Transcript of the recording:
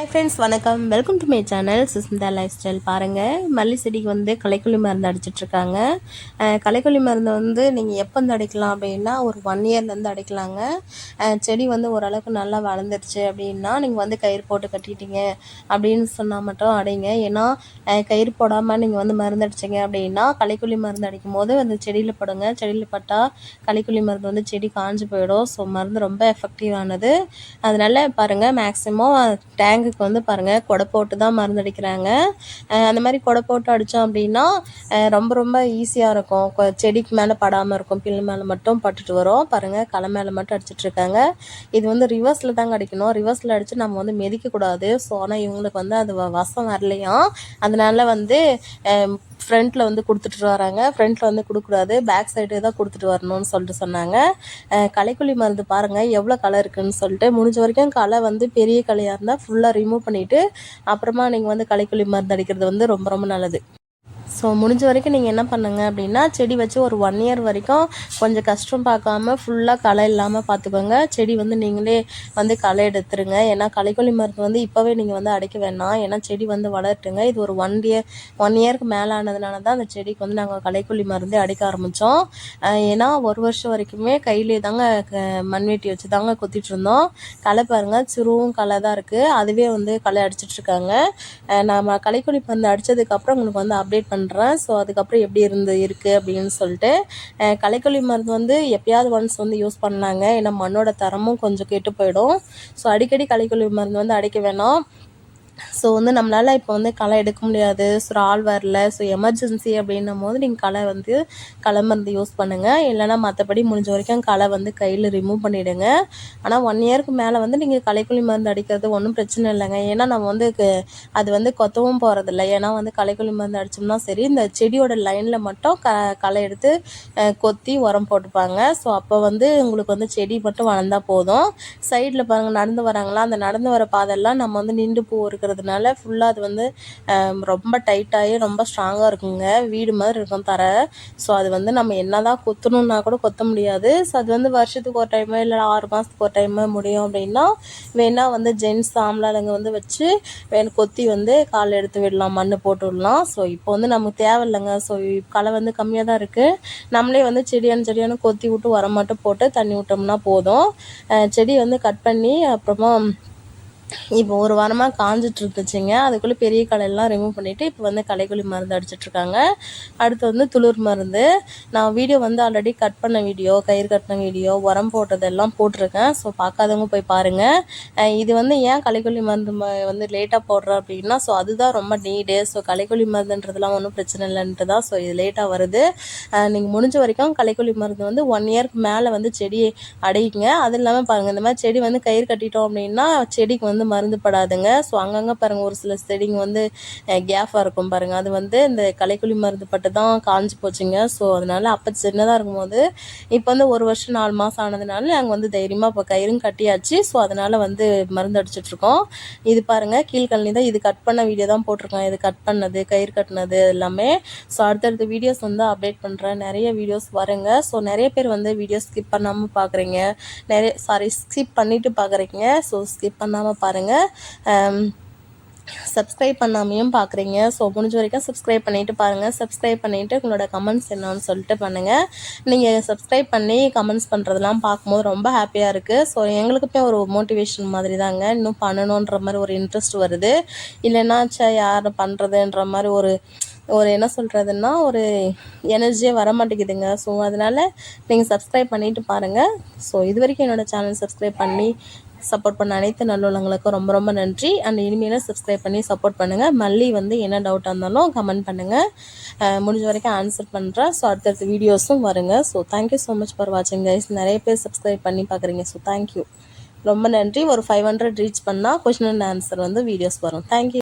Hi friends வணக்கம். Welcome to my channel Sushmita lifestyle பாருங்கள் மல்லி செடிக்கு வந்து களைக்கொல்லி மருந்து அடிச்சிட்ருக்காங்க களைக்கொல்லி மருந்து வந்து நீங்கள் எப்போ வந்து அடிக்கலாம் அப்படின்னா ஒரு ஒன் இயர்லேருந்து அடிக்கலாங்க. செடி வந்து ஓரளவுக்கு நல்லா வளர்ந்துருச்சு அப்படின்னா நீங்கள் வந்து கயிறு போட்டு கட்டிட்டீங்க அப்படின்னு சொன்னால் மட்டும் அடைங்க. ஏன்னா கயிறு போடாமல் நீங்கள் வந்து மருந்து அடிச்சிங்க அப்படின்னா களைக்கொல்லி மருந்து அடிக்கும் போது அந்த செடியில் படுங்க. செடியில் பட்டால் களைக்கொல்லி மருந்து வந்து செடி காஞ்சு போயிடும். ஸோ மருந்து ரொம்ப எஃபெக்டிவானது அதனால பாருங்கள் மேக்ஸிமம் டேங்குக்கு வந்து பாருங்கள் கொடை போட்டு தான் மருந்து அடிக்கிறாங்க அந்த மாதிரி கொடை போட்டு அடித்தோம் அப்படின்னா ரொம்ப ரொம்ப ஈஸியாக இருக்கும். கொ- செடிக்கு மேலே படாமல் இருக்கும். பில்லு மேலே மட்டும் பட்டுட்டு வரும். பாருங்கள் களை மேலே மட்டும் அடிச்சிட்ருக்காங்க இது வந்து ரிவர்ஸில் தாங்க அடிக்கணும். ரிவர்ஸில் அடித்து நம்ம வந்து மிதிக்கக்கூடாது ஸோ ஆனால் இவங்களுக்கு வந்து அது வ- வசம் வரலையாம் அதனால வந்து ஃப்ரண்ட்டில் வந்து கொடுத்துட்டு வராங்க. ஃப்ரண்ட்டில் வந்து கொடுக்கூடாது பேக் சைடு தான் கொடுத்துட்டு வரணும்னு சொல்லிட்டு சொன்னாங்க. களைக்குழி மருந்து பாருங்கள் எவ்வளோ களை இருக்குதுன்னு சொல்லிட்டு முடிஞ்ச வரைக்கும் களை வந்து பெரிய களையாக இருந்தால் ஃபுல்லாக ரிமூவ் பண்ணிவிட்டு அப்புறமா நீங்கள் வந்து களைக்கொல்லி மருந்து அடிக்கிறது வந்து ரொம்ப ரொம்ப நல்லது. ஸோ முடிஞ்ச வரைக்கும் நீங்கள் என்ன பண்ணுங்க அப்படின்னா செடி வச்சு ஒரு ஒன் இயர் வரைக்கும் கொஞ்சம் கஷ்டம் பார்க்காம ஃபுல்லாக களை இல்லாமல் பார்த்துக்கோங்க. செடி வந்து நீங்களே வந்து களை எடுத்துருங்க. ஏன்னா களைக்கொல்லி மருந்து வந்து இப்போவே நீங்கள் வந்து அடைக்க வேணாம். ஏன்னா செடி வந்து வளரட்டுங்க இது ஒரு ஒன் இயர் ஒன் இயருக்கு மேலே ஆனதுனால தான் அந்த செடிக்கு வந்து நாங்கள் களைக்கொல்லி மருந்து அடிக்க ஆரம்பித்தோம் ஏன்னா ஒரு வருஷம் வரைக்குமே கையிலே தாங்க க- மண்வெட்டி வச்சு தாங்க கொத்திட்டு இருந்தோம். களை பாருங்கள் சிறுவும் களை தான் இருக்குது அதுவே வந்து களை அடிச்சிட்ருக்காங்க நம்ம களைக்கொல்லி மருந்து அடித்ததுக்கப்புறம் உங்களுக்கு வந்து அப்டேட் பண்ணுறேன் ஸோ அதுக்கப்புறம் எப்படி இருந்து இருக்குது அப்படின்னு சொல்லிட்டு கலைக்கொல்லி களைக்கொல்லி மருந்து வந்து எப்பயாவது ஒன்ஸ் வந்து யூஸ் பண்ணாங்க ஏன்னா மண்ணோட தரமும் கொஞ்சம் கெட்டு போயிடும். ஸோ அடிக்கடி களைக்கொல்லி மருந்து வந்து அடிக்க வேணாம். ஸோ வந்து நம்மளால் இப்போ வந்து களை எடுக்க முடியாது. ஸோ ஆள் வரல. ஸோ எமர்ஜென்சி அப்படின்னும் போது நீங்கள் களை வந்து களை மருந்து யூஸ் பண்ணுங்கள் இல்லைன்னா மற்றபடி முடிஞ்ச வரைக்கும் களை வந்து கையில் ரிமூவ் பண்ணிவிடுங்க ஆனால் ஒன் இயருக்கு மேலே வந்து நீங்கள் களைக்குழி மருந்து அடிக்கிறது ஒன்றும் பிரச்சனை இல்லைங்க. ஏன்னா நம்ம வந்து க- அது வந்து கொத்தவும் போகிறதில்ல ஏன்னா வந்து களைக்கொல்லி மருந்து அடித்தோம்னா சரி இந்த செடியோட லைனில் மட்டும் க களை எடுத்து கொத்தி உரம் போட்டுப்பாங்க. ஸோ அப்போ வந்து உங்களுக்கு வந்து செடி மட்டும் வளர்ந்தால் போதும். சைடில் பாருங்கள் நடந்து வராங்களா? அந்த நடந்து வர பாதெல்லாம் நம்ம வந்து நின்று பூ இருக்கிறதுனால ஃபுல்லாக அது வந்து ரொம்ப டைட்டாகி ரொம்ப ஸ்ட்ராங்காக இருக்குங்க. வீடு மாதிரி இருக்கும் தர. ஸோ அது வந்து நம்ம என்ன தான் கொத்தணும்னா கூட கொத்த முடியாது. ஸோ அது வந்து வருஷத்துக்கு ஒரு டைமு இல்லை ஆறு மாதத்துக்கு ஒரு டைமு முடியும் அப்படின்னா வேணால் வந்து ஜென்ஸ் ஆம்பளாளுங்க வந்து வச்சு வேணும் கொத்தி வந்து கால் எடுத்து விடலாம் மண் போட்டு விடலாம். ஸோ இப்போ வந்து நமக்கு தேவையில்லைங்க. ஸோ களை வந்து கம்மியாக தான் இருக்குது நம்மளே வந்து செடியான செடியான கொத்தி விட்டு உரம் மட்டும் போட்டு தண்ணி விட்டோம்னா போதும். செடி வந்து கட் பண்ணி அப்புறமா இப்போ ஒரு வாரமாக காஞ்சிட்டு இருந்துச்சுங்க அதுக்குள்ளே பெரிய களையெல்லாம் ரிமூவ் பண்ணிவிட்டு இப்போ வந்து களைக்கொல்லி மருந்து அடிச்சிட்டு இருக்காங்க அடுத்து வந்து துளிர் மருந்து. நான் வீடியோ வந்து ஆல்ரெடி கட் பண்ண வீடியோ கயிறு கட்டின வீடியோ உரம் போட்டதெல்லாம் போட்டிருக்கேன். ஸோ பார்க்காதவங்க போய் பாருங்கள் இது வந்து ஏன் களைக்கொல்லி மருந்து வந்து லேட்டாக போடுறேன் அப்படின்னா ஸோ அதுதான் ரொம்ப நீடு ஸோ களைக்கொல்லி மருந்துன்றதுலாம் ஒன்றும் பிரச்சனை இல்லைன்ட்டு தான் ஸோ இது லேட்டாக வருது. நீங்கள் முடிஞ்ச வரைக்கும் களைக்கொல்லி மருந்து வந்து ஒன் இயர்க்கு மேலே வந்து செடி அடையுங்க. அது இல்லாமல் பாருங்கள் இந்த மாதிரி செடி வந்து கயிறு கட்டிட்டோம் அப்படின்னா செடிக்கு வந்து மருந்து படாதுங்க. ஸோ அங்கங்கே பாருங்கள் ஒரு சில செடிங்க வந்து கேஃபாக இருக்கும் பாருங்கள் அது வந்து இந்த களைக்குழி மருந்து பட்டு தான் காஞ்சு போச்சுங்க. ஸோ அதனால் அப்போ சின்னதாக இருக்கும்போது இப்போ வந்து ஒரு வருஷம் நாலு மாதம் ஆனதுனால நாங்கள் வந்து தைரியமாக இப்போ கயிறும் கட்டியாச்சு. ஸோ அதனால் வந்து மருந்து அடிச்சிட்ருக்கோம். இது பாருங்கள் கீழ்கழனி தான். இது கட் பண்ண வீடியோ தான் போட்டிருக்கோம் இது கட் பண்ணது கயிறு கட்டினது எல்லாமே. ஸோ அடுத்தடுத்த வீடியோஸ் வந்து அப்டேட் பண்ணுறேன் நிறைய வீடியோஸ் வருங்க. ஸோ நிறைய பேர் வந்து வீடியோ ஸ்கிப் பண்ணாமல் பார்க்குறீங்க நிறைய சாரி ஸ்கிப் பண்ணிவிட்டு பார்க்குறீங்க ஸோ ஸ்கிப் பண்ணாமல் பாருங்கள் சப்ஸ்கிரைப் பண்ணாமையும் பார்க்குறீங்க ஸோ முடிஞ்ச வரைக்கும் சப்ஸ்கிரைப் பண்ணிட்டு பாருங்கள் சப்ஸ்கிரைப் பண்ணிவிட்டு உங்களோட கமெண்ட்ஸ் என்னன்னு சொல்லிட்டு பண்ணுங்கள் நீங்கள் சப்ஸ்கிரைப் பண்ணி கமெண்ட்ஸ் பண்ணுறதெல்லாம் பார்க்கும்போது ரொம்ப ஹாப்பியாக இருக்குது ஸோ எங்களுக்குமே ஒரு மோட்டிவேஷன் மாதிரி தாங்க இன்னும் பண்ணணுன்ற மாதிரி ஒரு இன்ட்ரெஸ்ட் வருது. இல்லைன்னா சே யார் பண்ணுறதுன்ற மாதிரி ஒரு ஒரு என்ன சொல்கிறதுன்னா ஒரு எனர்ஜியே வர மாட்டேங்குதுங்க ஸோ அதனால் நீங்கள் சப்ஸ்கிரைப் பண்ணிவிட்டு பாருங்கள் ஸோ இது வரைக்கும் என்னோட சேனல் சப்ஸ்கிரைப் பண்ணி சப்போர்ட் பண்ண அனைத்து நல்லுள்ளங்களுக்கும் ரொம்ப ரொம்ப நன்றி. அண்ட் இனிமேலும் சப்ஸ்கிரைப் பண்ணி சப்போர்ட் பண்ணுங்கள் மல்லி வந்து என்ன டவுட்டாக இருந்தாலும் கமெண்ட் பண்ணுங்கள் முடிஞ்ச வரைக்கும் ஆன்சர் பண்ணுறேன் ஸோ அடுத்தடுத்த வீடியோஸும் வருங்க. So thank you so much for வாட்சிங் கைஸ் நிறைய பேர் சப்ஸ்கிரைப் பண்ணி பார்க்குறீங்க. ஸோ தேங்க்யூ ரொம்ப நன்றி. ஒரு ஃபைவ் ஹண்ட்ரட் ரீச் பண்ணால் கொஷின் அண்ட் ஆன்சர் வந்து வீடியோஸ் வரும். Thank you